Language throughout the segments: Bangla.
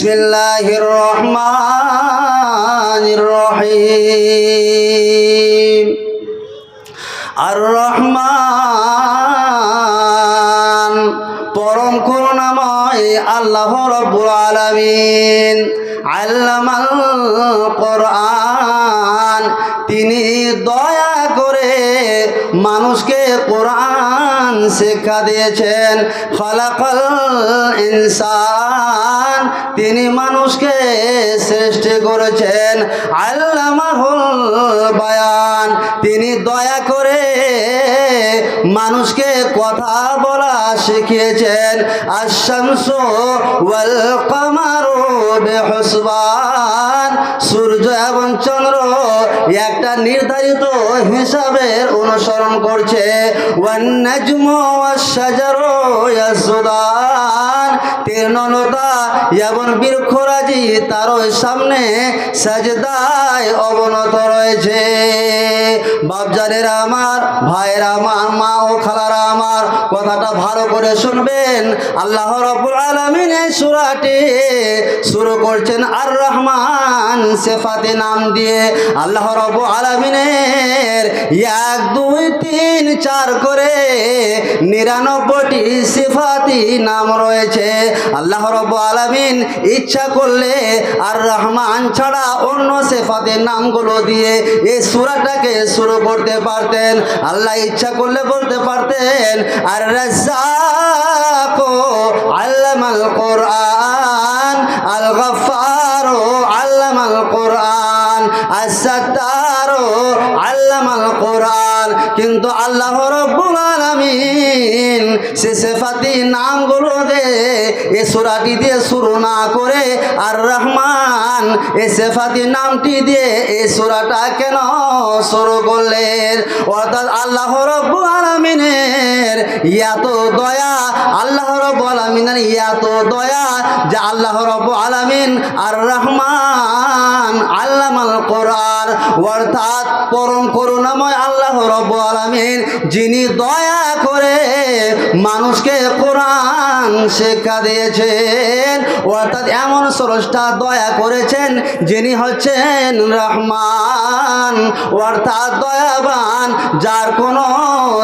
বিসমিল্লাহির রহমানির রহিম আর রহমান পরম করুণাময় আল্লাহ রব্বুল আলামিন। আল্লামাল কোরআন, তিনি দয়া করে মানুষকে কোরআন শিক্ষা দিয়েছেন খলাকল ইনসান। তিনি মানুষকে সৃষ্টি করেছেন আল্লামাহুল বায়ান। তিনি দয়া করে মানুষকে কথা বলা শিখিয়েছেন আশামস ওয়াল কামারু বেহসবান সূর্য এবং চন্দ্র একটা নির্ধারিত হিসাবের অনুসরণ করছে। ওয়ান নাজমু ওয়াশ শাজারু ইয়াসুদান তীর্ণলতা এবং বৃক্ষরাজি তার সামনে সাজদায় অবনত রয়েছে। বাপজানেরা আমার, ভাইয়েরা আমার, মা ও খালারা আমার, কথাটা ভালো করে শুনবেন। আল্লাহ রবুল আলামিন এই সূরাটি শুরু করছেন আর রহমান সেফাতে নাম দিয়ে আল্লাহ রব্বুল আলামিনের এক, দুই, তিন, চার করে নিরানব্বইটি সিফাতি নাম রয়েছে। আল্লাহ রব আলামিন ইচ্ছা করলে আর রহমান ছাড়া অন্য সেফাতের নামগুলো দিয়ে এই সুরাটাকে শুরু করতে পারতেন। আল্লাহ ইচ্ছা করলে বলতে পারতেন, আর রাজ্জাকো আল্লামাল কোরআন আল গফারো আসাত্তারো আল্লামাল কোরআন। কিন্তু আল্লাহ রব্বুল আলামিন সে সেফাতি নামগুলো দে, এ সুরাটি দিয়ে শুরু না করে আর রহমান এ সেফাতি নামটি দিয়ে এ সুরাটা কেন শুরু করলেন? অর্থাৎ আল্লাহ রব্বুল আলামিনের এত দয়া, আল্লাহ রব্বুল আলামিনের এত দয়া যে আল্লাহ রব্বুল আলামিন আর রহমান আল্লামাল কোরআন অর্থাৎ পরম করুণাময় আল্লাহ রব আলামিন, যিনি দয়া করে মানুষকে কোরআন দিয়েছেন, অর্থাৎ এমন স্রষ্টা দয়া করেছেন, যিনি হচ্ছেন রহমান। অর্থাৎ দয়াবান, যার কোনো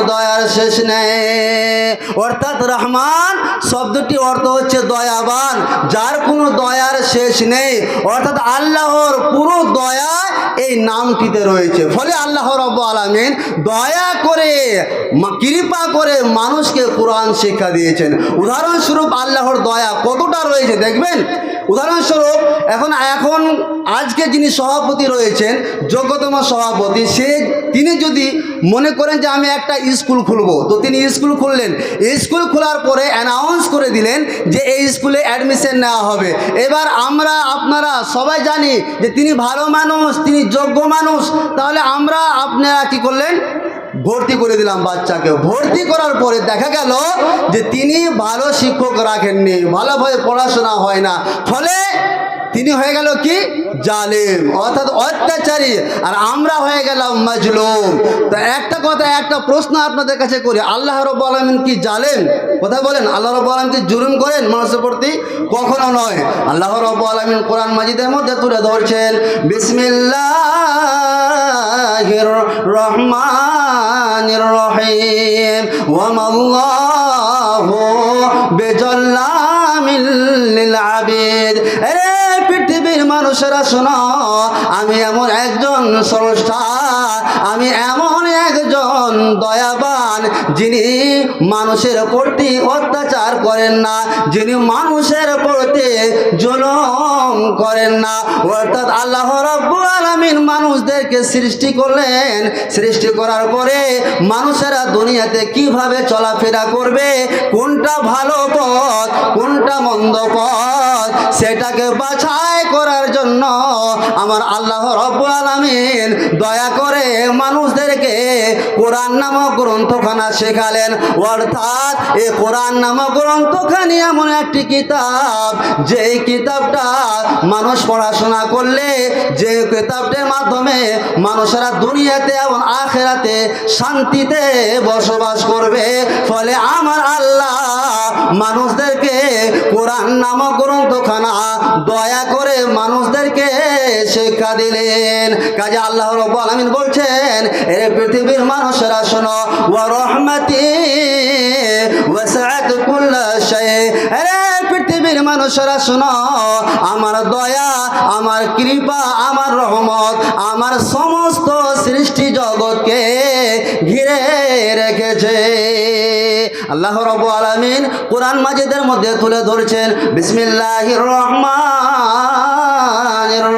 দয়ার শেষ নেই। অর্থাৎ রহমান শব্দটি অর্থ হচ্ছে দয়াবান, যার কোনো দয়ার শেষ নেই। অর্থাৎ আল্লাহর পুরো দয়া এই নামটিতে রয়েছে। ফলে আল্লাহ রব আলমিন দয়া করে কৃপা করে মানুষকে কোরআন শিক্ষা দিয়েছেন। উদাহরণস্বরূপ আল্লাহর দয়া কতটা রয়েছে দেখবেন? উদাহরণস্বরূপ, এখন এখন আজকে যিনি সভাপতি রয়েছেন, যোগ্যতম সভাপতি, সে, তিনি যদি মনে করেন যে আমি একটা স্কুল খুলবো, তো তিনি স্কুল খুললেন। স্কুল খোলার পরে অ্যানাউন্স করে দিলেন যে এই স্কুলে অ্যাডমিশন নেওয়া হবে। এবার আমরা, আপনারা সবাই জানি যে তিনি ভালো মানুষ, তিনি যোগ্য মানুষ। তাহলে আমরা আপনারা কি করলেন? ভর্তি করে দিলাম বাচ্চাকে। ভর্তি করার পরে দেখা গেল যে তিনি ভালো শিক্ষক রাখেননি, ভালোভাবে পড়াশোনা হয় না। ফলে তিনি হয়ে গেল কি? জালেম। অর্থাৎ অত্যাচারী। আর আমরা হয়ে গেলাম মাজলুম। তা একটা কথা, একটা প্রশ্ন আপনাদের কাছে করি। আল্লাহ রব আলমিন কি জালেম? কথা বলেন? আল্লাহ রব আলমিন কি জুলুম করেন মানুষের প্রতি? কখনো নয়। আল্লাহ রব আলমিন কোরআন মাজিদের মধ্যে তুলে ধরছেন, বিসমিল্লাহির রহমানির রহিম। ওয়ামাল্লাহু বেজল্লামিল লিল আবিদ। আরে পৃথিবীর মানুষেরা শোনো আমি এমন একজন স্রষ্টা আমি এমন একজন দয়াবান। যিনি মানুষের প্রতি অত্যাচার করেন না, যিনি মানুষের প্রতি জুলুম করেন না। অর্থাৎ আল্লাহ রব্বুল আলামিন মানুষদেরকে সৃষ্টি করলেন। সৃষ্টি করার পরে মানুষেরা দুনিয়াতে কীভাবে চলাফেরা করবে, কোনটা ভালো পথ, কোনটা মন্দ পথ, সেটাকে বাছাই করার জন্য আমার আল্লাহ রব্বুল আলামিন দয়া করে মানুষদেরকে কোরআন নামক গ্রন্থখানা শেখালেন। অর্থাৎ এ কোরআন নামক গ্রন্থখানি এমন একটি কিতাব, যেই কিতাবটা মানুষ পড়াশোনা করলে, যে কিতাবটির মাধ্যমে মানুষেরা দুনিয়াতে এবং আখেরাতে শান্তিতে বসবাস করবে। ফলে আমার আল্লাহ মানুষদেরকে কোরআন নামক গ্রন্থখানা দয়া করে মানুষদেরকে শিক্ষা দিলেন। কাজে আল্লাহ রব্বুল আলামিন বলছেন, এ পৃথিবীর মানুষেরা শোনো, ওয়া রহমাতি পৃথিবীর মানুষেরা শোনো, আমার দয়া, আমার কৃপা, আমার রহমত, আমার সমস্ত সৃষ্টি জগৎকে ঘিরে রেখেছে। আল্লাহ রব আলামিন কোরআন মাজিদের মধ্যে তুলে ধরছেন বিসমিল্লাহির রহমানির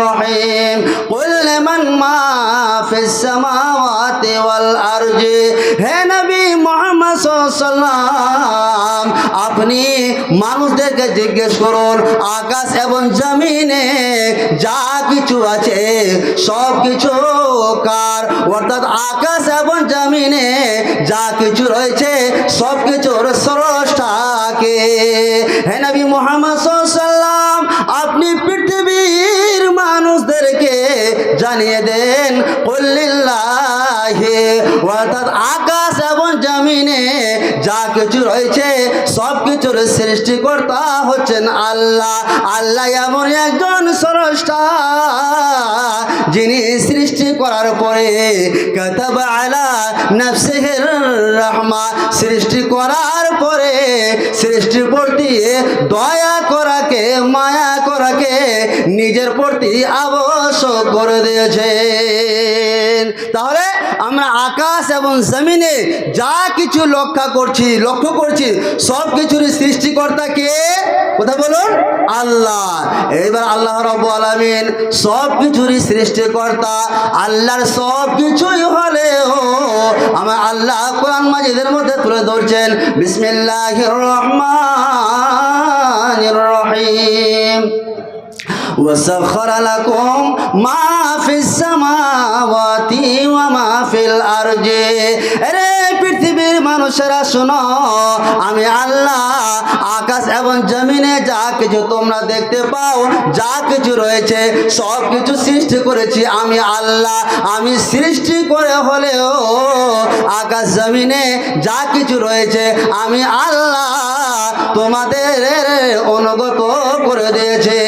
রহিম قل لمن ما في السماوات والأرض হে নবী মোহাম্মদ আপনি মানুষদেরকে জিজ্ঞেস করুন, আকাশ এবং জমিনে যা কিছু আছে, সব কিছু কার? অর্থাৎ আকাশ এবং জমিনে যা কিছু রয়েছে, সব কিছুর স্রষ্টাকে মোহাম্মদ সাল্লাম আপনি পৃথিবীর মানুষদেরকে জানিয়ে দেন কল্লিল্লাহে অর্থাৎ আকাশ জমিনে যা কিছু রয়েছে, সব কিছুর সৃষ্টিকর্তা হচ্ছেন আল্লাহ। আল্লাহ এমন একজন স্রষ্টা, যিনি সৃষ্টি করার পরে রহমা সৃষ্টি করার পরে সৃষ্টির প্রতি দয়া করাকে, মায়া করাকে নিজের প্রতি আবশ্যক করে দিয়েছেন। তাহলে আমরা আকাশ এবং জমিনে যা কিছু লক্ষ্য করছি লক্ষ্য করছি সব কিছুর সৃষ্টিকর্তা কে? কথা বলুন, আল্লাহ। এবার আল্লাহ রব আলমিন সব কিছুরই সৃষ্টিকর্তা আল্লাহর সব কিছুই হলেও আমার আল্লাহ কোরআন মাজিদের মধ্যে তুলে ধরছেন বিসমিল্লাহির রহমানির রহিম وسخر لكم ما في السماوات وما في الأرض রে পৃথিবীর মানুষেরা শোনো, আমি আল্লাহ, আকাশ এবং জমিনে যা কিছু তোমরা দেখতে পাও, যা কিছু রয়েছে, সব কিছু সৃষ্টি করেছি আমি আল্লাহ। আমি সৃষ্টি করে হলেও আকাশ জমিনে যা কিছু রয়েছে আমি আল্লাহ তোমাদের অনুগত করে দিয়েছে।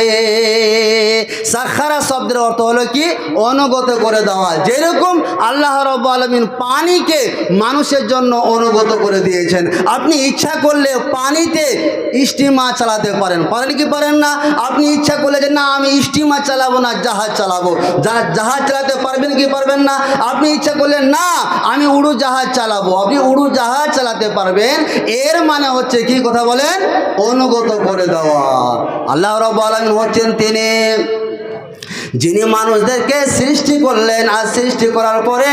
শব্দের অর্থ হলো কি? অনুগত করে দেওয়া। যেরকম আল্লাহ রব আলমিন পানিকে মানুষের জন্য অনুগত করে দিয়েছেন। আপনি ইচ্ছা করলে পানিতে স্টিমার চালাতে পারেন। পারেন কি পারেন না? আপনি ইচ্ছা করলে যে, না, আমি স্টিমার চালাবো না, জাহাজ চালাবো। যা- জাহাজ চালাতে পারবেন কি পারবেন না? আপনি ইচ্ছা করলেন না, আমি উড়ু জাহাজ চালাবো। আপনি উড়ু জাহাজ চালাতে পারবেন। এর মানে হচ্ছে কি কথা বলেন? অনুগত করে দেওয়া। আল্লাহ রব আলমিন হচ্ছেন তিনি যিনি মানুষদেরকে সৃষ্টি করলেন আর সৃষ্টি করার পরে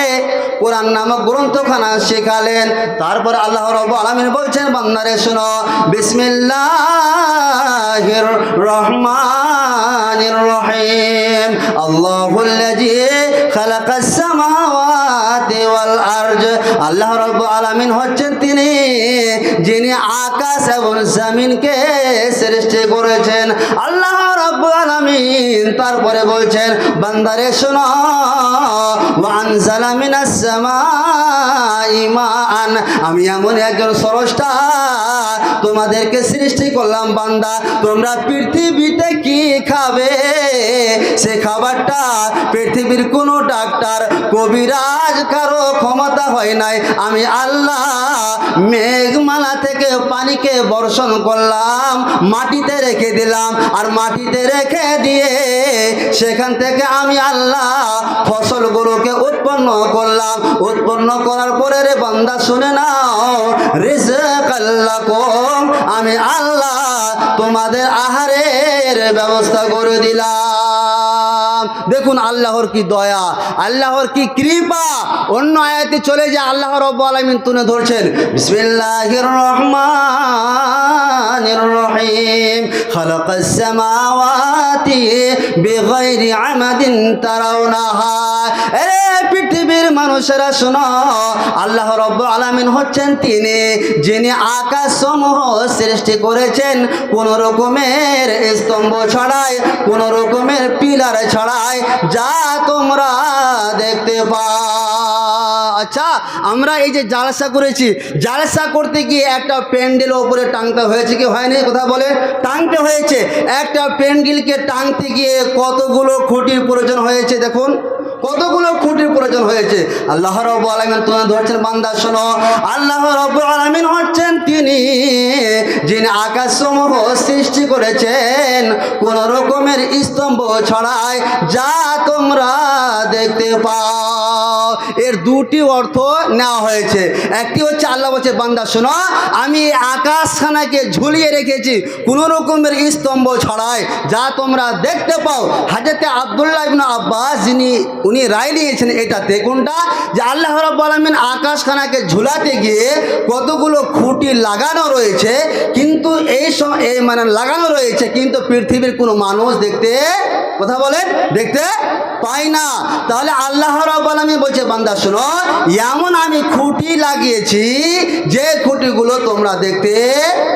কোরআন নামক গ্রন্থখানা শেখালেন, তারপর আল্লাহ রব আলমিন বলছেন, বান্দারে শোনো, বিসমিল্লাহির রহমান রহিম। আল্লাহুল্লাযী খালাকাস সামাওয়াতি আরজ আল্লাহ রব আলামিন হচ্ছেন তিনি, যিনি আকাশ এবং জমিনকে সৃষ্টি করেছেন। আল্লাহ রব আলামিন তারপরে বলছেন, বান্দারে শোনো ওয়ান সামাই ইমান আমি এমন একজন স্রষ্টা তোমাদেরকে সৃষ্টি করলাম বান্দা। তোমরা পৃথিবীতে কি খাবে? সে খাবারটা পৃথিবীর কোনো ডাক্তার, কবিরাজ, কারও ক্ষমতা হয় নাই। আমি আল্লাহ মেঘমালা থেকে পানিকে বর্ষণ করলাম, মাটিতে রেখে দিলাম। আর মাটিতে রেখে দিয়ে সেখান থেকে আমি আল্লাহ ফসলগুলোকে উৎপন্ন করলাম। উৎপন্ন করার পরে রে বান্দা, শুনে নাও। রিজক আল্লাহ আমি আল্লাহ তোমাদের আহারের ব্যবস্থা করে দিলাম। দেখুন আল্লাহর কি দয়া, আল্লাহর কি কৃপা। অন্য আয়াতে চলে যে আল্লাহ রব্বু আলামিন তুলে ধরছেন, বিসমিল্লাহির রহমানির রহিম। বিগাইরি আমাদিন তারাউনাহা। আরে পৃথিবীর মানুষেরা শোনো, আল্লাহ রব্ব আলামিন হচ্ছেন তিনি, যিনি আকাশ সমূহ সৃষ্টি করেছেন কোন রকমের স্তম্ভ ছড়ায় কোন রকমের পিলার ছড়ায় যা তোমরা দেখতে পাও। আচ্ছা আমরা এই যে জালসা করেছি, জালসা করতে গিয়ে একটা প্যান্ডেল ওপরে টাংতে হয়েছে কি হয়নি? কথা বলে টাংতে হয়েছে। একটা প্যান্ডেলকে টাংতে গিয়ে কতগুলো খুঁটির প্রয়োজন হয়েছে দেখুন। কতগুলো খুঁটির প্রয়োজন হয়েছে। আল্লাহ রব আলমিন তুমি ধরছেন, বান্দা, শোনো। আল্লাহ রব আলমিন হচ্ছেন তিনি, যিনি আকাশসমূহ সৃষ্টি করেছেন। কোন রকমের স্তম্ভ ছড়ায়, যা তোমরা দেখতে পাও। এর দুটি অর্থ নেওয়া হয়েছে। একটি হচ্ছে আল্লাহ বলছে, বান্দা শোনো, আমি আকাশখানাকে ঝুলিয়ে রেখেছি কোনো রকমের স্তম্ভ ছড়ায়, যা তোমরা দেখতে পাও। হাজরতে আবদুল্লাহ ইবনে আব্বাস যিনি, উনি রায় নিয়েছেন এটাতে, কোনটা? যে আল্লাহ রব্বুল আলমিন আকাশখানাকে ঝুলাতে গিয়ে কতগুলো খুঁটি লাগানো রয়েছে, কিন্তু এই সম- এই মানে লাগানো রয়েছে, কিন্তু পৃথিবীর কোনো মানুষ দেখতে কথা বলেন দেখতে পাই না। তাহলে আল্লাহ রব্বুল আলমিন বলছে, বান্দা শোনো, এমন আমি খুঁটি লাগিয়েছি, যে খুঁটিগুলো তোমরা দেখতে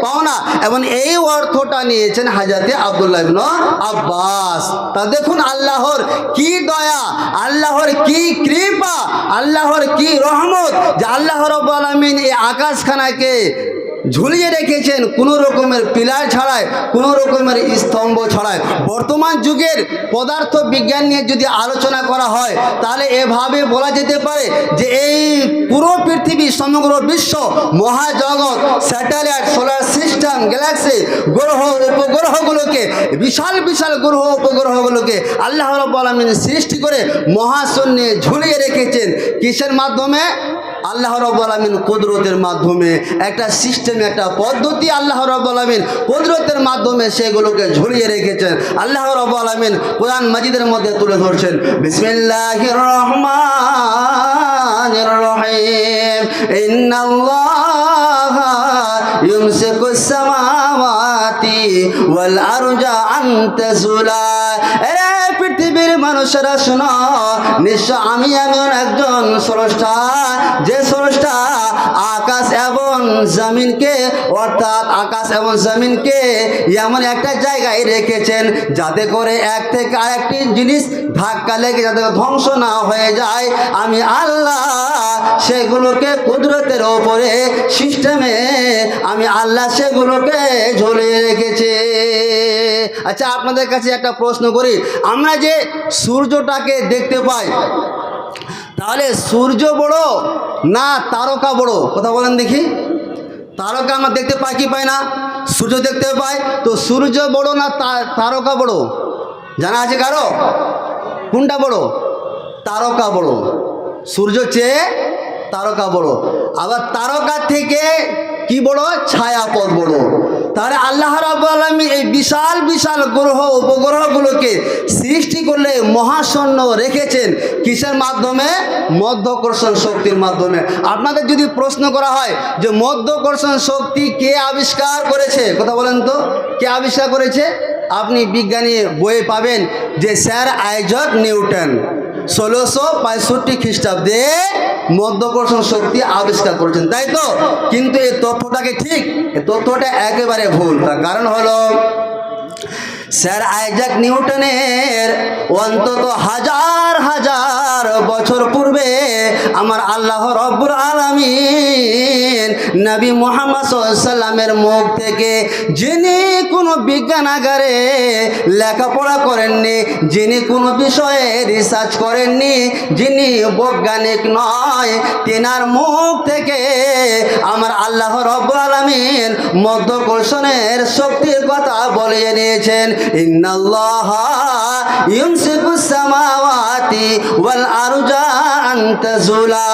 পাও না। এবং এই অর্থটা নিয়েছেন হাজাতে আবদুল্লাহ আব্বাস। তা দেখুন আল্লাহর কি দয়া, আল্লাহর কি কৃপা, আল্লাহর কি রহমত, যে আল্লাহ রব্বুল আলামিন এই আকাশখানাকে ঝুলিয়ে রেখেছেন কোনো রকমের পিলার ছাড়ায় কোনো রকমের স্তম্ভ ছাড়ায় বর্তমান যুগের পদার্থ বিজ্ঞান নিয়ে যদি আলোচনা করা হয়, তাহলে এভাবে বলা যেতে পারে যে এই পুরো পৃথিবী সমগ্র বিশ্ব মহাজগৎ, স্যাটেলাইট, সোলার সিস্টেম, গ্যালাক্সি, গ্রহ, উপগ্রহগুলোকে, বিশাল বিশাল গ্রহ, উপগ্রহগুলোকে আল্লাহ আলামিন সৃষ্টি করে মহাশূন্যে ঝুলিয়ে রেখেছেন। কিসের মাধ্যমে? আল্লাহ রব্বুল আলামিন কুদরতের মাধ্যমে একটা সিস্টেম একটা পদ্ধতি আল্লাহ রব্বুল আলামিন কুদরতের মাধ্যমে সেগুলোকে ঝুলিয়ে রেখেছেন। আল্লাহ রব্বুল আলামিন কোরআন মাজিদের মধ্যে তুলে ধরছেন, বিসমিল্লাহির রহমানির রহিম, ইন্নাল্লাহা আরজা আন তাজুলা এরে পৃথিবীর মানুষেরা শোনো, নিশ্চয় আমি এমন একজন স্রষ্টা, যে স্রষ্টা আকাশ এবং জমিনকে, অর্থাৎ আকাশ এবং জমিনকে এমন একটা জায়গায় রেখেছেন যাতে করে এক থেকে আরেকটি জিনিস ধাক্কা লেগে যাতে ধ্বংস না হয়ে যায়। আমি আল্লাহ সেগুলোকে কুদরতের ওপরে সিস্টেমে, আমি আল্লাহ সেগুলোকে ঝুলিয়ে রেখেছে। আচ্ছা আপনাদের কাছে একটা প্রশ্ন করি। আমরা যে সূর্যটাকে দেখতে পাই, তাহলে সূর্য বড় না তারকা বড়? কথা বলেন দেখি। তারকা আমরা দেখতে পাই, কি পাই না? সূর্য দেখতে পাই। তো সূর্য বড় না তারকা বড়? জানা আছে কারও? কোনটা বড়? তারকা বড়। সূর্য চেয়ে তারকা বড় আবার তারকা থেকে কি বড় ছায়াপথ বড় তাহলে আল্লাহ রাব্বুল আলামিন এই বিশাল বিশাল গ্রহ উপগ্রহগুলোকে সৃষ্টি করলে মহাশূন্য রেখেছেন কিসের মাধ্যমে? মধ্যকর্ষণ শক্তির মাধ্যমে। আপনাদের যদি প্রশ্ন করা হয় যে মধ্যকর্ষণ শক্তি কে আবিষ্কার করেছে? কথা বলেন তো। কে আবিষ্কার করেছে? আপনি বিজ্ঞানী বইয়ে পাবেন যে স্যার আইজক নিউটন। ষোলোশো পঁয়ষট্টি খ্রিস্টাব্দে মধ্যকর্ষণ শক্তি আবিষ্কার করেছেন, তাই তো? কিন্তু এই তথ্যটাকে ঠিক? এই তথ্যটা একেবারে ভুল। তার কারণ হলো, স্যার আইজাক নিউটনের অন্তত হাজার হাজার বছর পূর্বে আমার আল্লাহ রব্বুল আলমিন নবী মোহাম্মদ সাল্লামের মুখ থেকে যিনি কোনো বিজ্ঞানাগারে লেখাপড়া করেননি, যিনি কোনো বিষয়ে রিসার্চ করেননি, যিনি বৈজ্ঞানিক নয়, তেনার মুখ থেকে আমার আল্লাহ রব্বুল আলমিন মধ্যকর্ষণের শক্তির কথা বলিয়ে নিয়েছেন, ইন্নাল্লাহ ওয়াল আরজা আন তাজুলা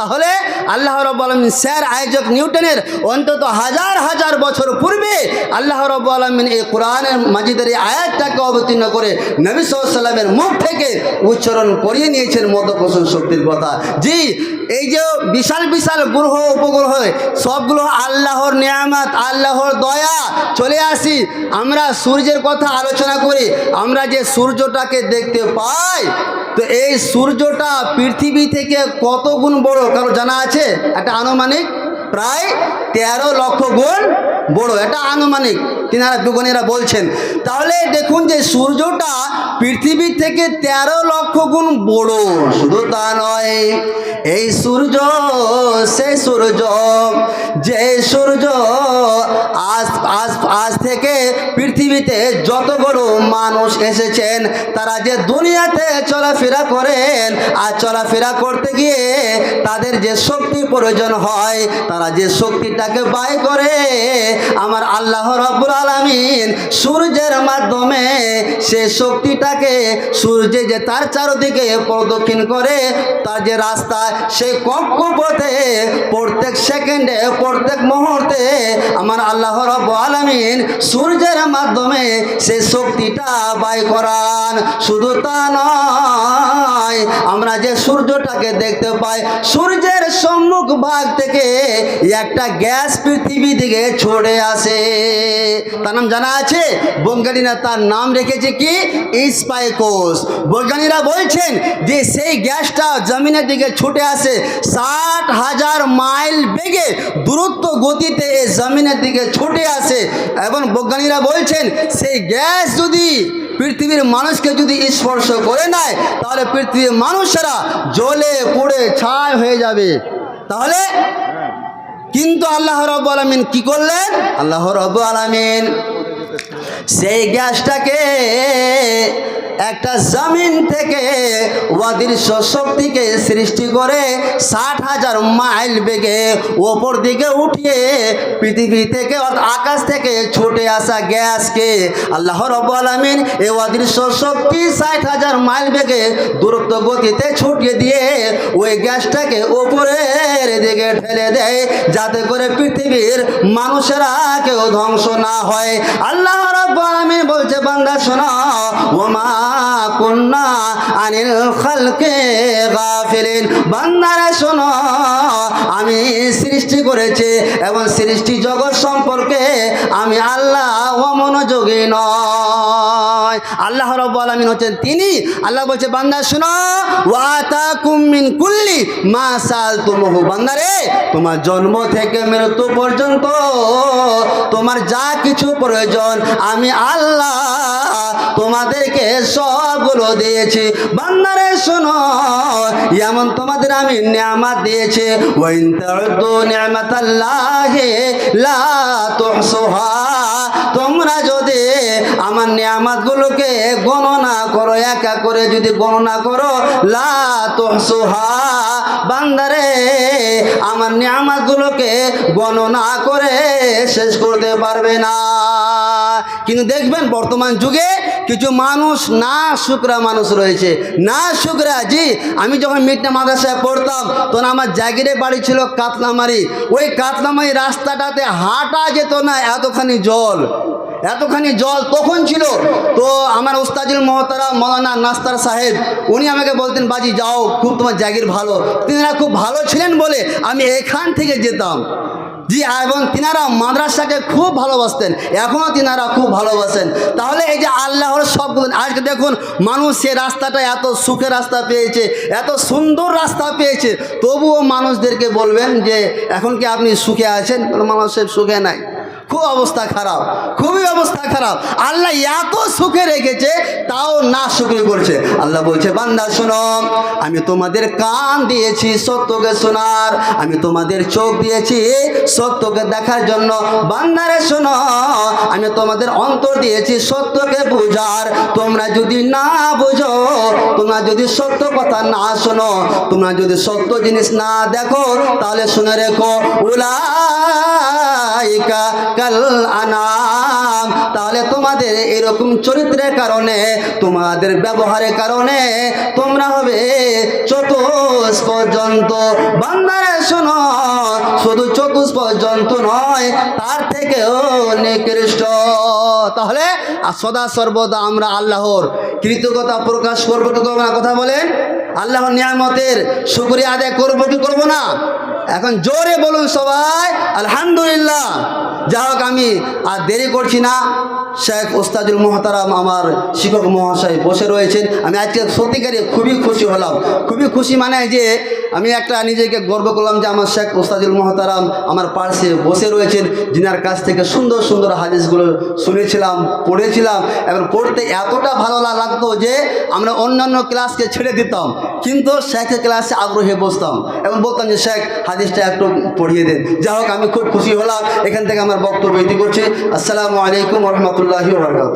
তাহলে আল্লাহ রব্বুল আলামিন স্যার আয়োজক নিউটনের অন্তত হাজার হাজার বছর পূর্বে আল্লাহ রব্বুল আলামিন এই কোরআনের মাজিদের এই আয়াতটাকে অবতীর্ণ করে নবী সাল্লামের মুখ থেকে উচ্চারণ করিয়ে নিয়েছেন মধ্যকোষণ শক্তির কথা। জি, এই যে বিশাল বিশাল গ্রহ, উপগ্রহ, সবগুলো আল্লাহর নিয়ামত, আল্লাহর দয়া, চলে আসি। আমরা সূর্যের কথা আলোচনা করি, আমরা যে সূর্যটাকে দেখতে পাই, তো এই সূর্যটা পৃথিবী থেকে কত গুণ বড়? কারও জানা আছে? একটা আনুমানিক প্রায় তেরো লক্ষ গুণ বড় এটা আনুমানিক। তিনারা বিজ্ঞানীরা বলছেন। তাহলে দেখুন যে সূর্যটা পৃথিবী থেকে তেরো লক্ষ গুণ বড়। শুধু তা নয় এই সূর্য, সেই সূর্য, যে সূর্য আজ আজ আজ থেকে পৃথিবীতে যতগুলো মানুষ এসেছেন, তারা যে দুনিয়াতে চলাফেরা করেন আর চলাফেরা করতে গিয়ে তাদের যে শক্তি প্রয়োজন হয়, তারা যে শক্তিটাকে বাই করে, আমার আল্লাহ রব্বুল আলমিন সূর্যের মাধ্যমে সে শক্তিটাকে সূর্যে যে তার চারদিকে প্রদক্ষিণ করে, তার যে রাস্তা সেই কক্ষপথে প্রত্যেক সেকেন্ডে, প্রত্যেক মুহূর্তে আমার আল্লাহ রব আলমিন সূর্যের মাধ্যমে সে শক্তিটা বাই করান। শুধু তা নয়, আমরা যে সূর্যটাকে দেখতে পাই, সূর্যের সম্মুখ ভাগ থেকে একটা গ্যাস পৃথিবী দিকে ছড়ে আসে। তার নাম জানা আছে? বৈজ্ঞানিকরা তার নাম রেখেছে কি? স্পাইকোস। বৈজ্ঞানিকরা বলছেন যে সেই গ্যাসটা জমিনের দিকে ছুটে আসে ষাট হাজার মাইল বেগে দূরত্ব গতিতে এই জমিনের দিকে ছুটে আসে। এবং বৈজ্ঞানিকরা বলছেন, সেই গ্যাস যদি পৃথিবীর মানুষকে যদি স্পর্শ করে নেয়, তাহলে পৃথিবীর মানুষেরা জলে পুড়ে ছাই হয়ে যাবে। তাহলে কিন্তু আল্লাহ রব আলমিন কি করলেন? আল্লাহ রব আলমিন সেই গ্যাসটাকে একটা জমিন থেকে অদৃশ্য শক্তিকে সৃষ্টি করে ষাট হাজার মাইল বেগে ওপর দিকে উঠিয়ে পৃথিবী থেকে আকাশ থেকে ছুটে আসা গ্যাসকে আল্লাহ রব আলমিন এই অদৃশ্য শক্তি ষাট হাজার মাইল বেগে দূরত্ব গতিতে ছুটিয়ে দিয়ে ওই গ্যাসটাকে ওপরের দিকে ঠেলে দেয়, যাতে করে পৃথিবীর মানুষেরা কেউ ধ্বংস না হয়। আল্লাহ আল্লাহ রব আলমিন বলছে, বান্দা শোনো, ওমা কুন্না আনিল খালকে গাফিলিন। বান্দারে শোনো, আমি সৃষ্টি করেছি এবং সৃষ্টি জগৎ সম্পর্কে আমি আল্লাহ অমনোযোগী নয়। আল্লাহ রব আলমিন হচ্ছেন তিনি। আল্লাহ বলছে, বান্দা শোনো ওয়াতা কুমিন কুল্লি মা সাল তুমহু বান্দারে, তোমার জন্ম থেকে মৃত্যু পর্যন্ত তোমার যা কিছু প্রয়োজন আমি আল্লাহ তোমাদেরকে সবগুলো দিয়েছি। বান্দারে শোনো, এমন তোমাদের আমি নিয়ামত দিয়েছি। ওয়াইন তাউদু নিয়ামাতাল্লাহি লা তোমরা যদি আমার নিয়ামতগুলোকে গণনা করো, একা করে যদি গণনা করো, লা বান্দারে আমার নিয়ামতগুলোকে গণনা করে শেষ করতে পারবে না। কিন্তু দেখবেন বর্তমান যুগে কিছু মানুষ না শুকরা মানুষ রয়েছে। না শুকরা, জি, আমি যখন মিটনা মাদ্রাসায় পড়তাম, তখন আমার জাগিরে বাড়ি ছিল কাতলামারি। ওই কাতলামারি রাস্তাটাতে হাঁটা যেত না, এতখানি জল। এতখানি জল তখন ছিল। তো আমার উস্তাজুল মহতারা মৌলানা নাস্তার সাহেব, উনি আমাকে বলতেন, বাজি, যাও, খুব তোমার জাগির ভালো। তিনারা খুব ভালো ছিলেন বলে আমি এখান থেকে যেতাম। জি, এবং তিনারা মাদ্রাসাকে খুব ভালোবাসতেন। এখনও তিনারা খুব ভালোবাসেন। তাহলে এই যে আল্লাহর সব আজকে দেখুন, মানুষ সে রাস্তাটা এত সুখের রাস্তা পেয়েছে, এত সুন্দর রাস্তা পেয়েছে। তবুও মানুষদেরকে বলবেন যে, এখন কি আপনি সুখে আছেন? মানুষের সুখে নাই। খুব অবস্থা খারাপ, খুবই অবস্থা খারাপ। আল্লাহ এত সুখে রেখেছে, তাও না সুখী করছে। আল্লাহ বলছে, বান্দা শোনো, আমি তোমাদের কান দিয়েছি সত্যকে শোনার, আমি তোমাদের চোখ দিয়েছি সত্যকে দেখার জন্য। বান্দারে শোনো, আমি তোমাদের অন্তর দিয়েছি সত্যকে বুঝার। তোমরা যদি না বুঝো, তোমরা যদি সত্য কথা না শোনো, তোমরা যদি সত্য জিনিস না দেখো, তাহলে শুনে রেখো, উলাইকা কাল আনাম। তাহলে তোমাদের এরকম চরিত্রের কারণে, তোমাদের ব্যবহারের কারণে তোমরা হবে চতুষ পর্যন্ত বান্দারে শোনো, শুধু চতুষ পর্যন্ত নয়, তার থেকেও নিকৃষ্ট। তাহলে সদা সর্বদা আমরা আল্লাহর কৃতজ্ঞতা প্রকাশ করব। তো তোমরা কথা বলেন। আল্লাহর নিয়ামতের শুক্রিয়া আদায় করব কি করব না? এখন জোরে বলুন সবাই আলহামদুলিল্লাহ। যা হোক আমি আর দেরি করছি না। শেখ ওস্তাদুল মোহতারাম আমার শিক্ষক মহাশয় বসে রয়েছেন। আমি আজকে সত্যিকারে খুবই খুশি হলাম। খুবই খুশি মানে যে আমি একটা নিজেকে গর্ব করলাম যে আমার শেখ ওস্তাদুল মোহতারাম আমার পার্শ্বে বসে রয়েছেন। যিনার কাছ থেকে সুন্দর সুন্দর হাদিসগুলো শুনেছিলাম, পড়েছিলাম এবং পড়তে এতটা ভালো লাগতো যে আমরা অন্যান্য ক্লাসকে ছেড়ে দিতাম। কিন্তু শেখের ক্লাসে আগ্রহে বসতাম এবং বলতাম যে, শেখ, হাদিসটা একটু পড়িয়ে দেন। যাই হোক, আমি খুব খুশি হলাম। এখান থেকে আমার বক্তব্য ইতি করছি। আসসালামু আলাইকুম রহমতুল্লাহি বরকাত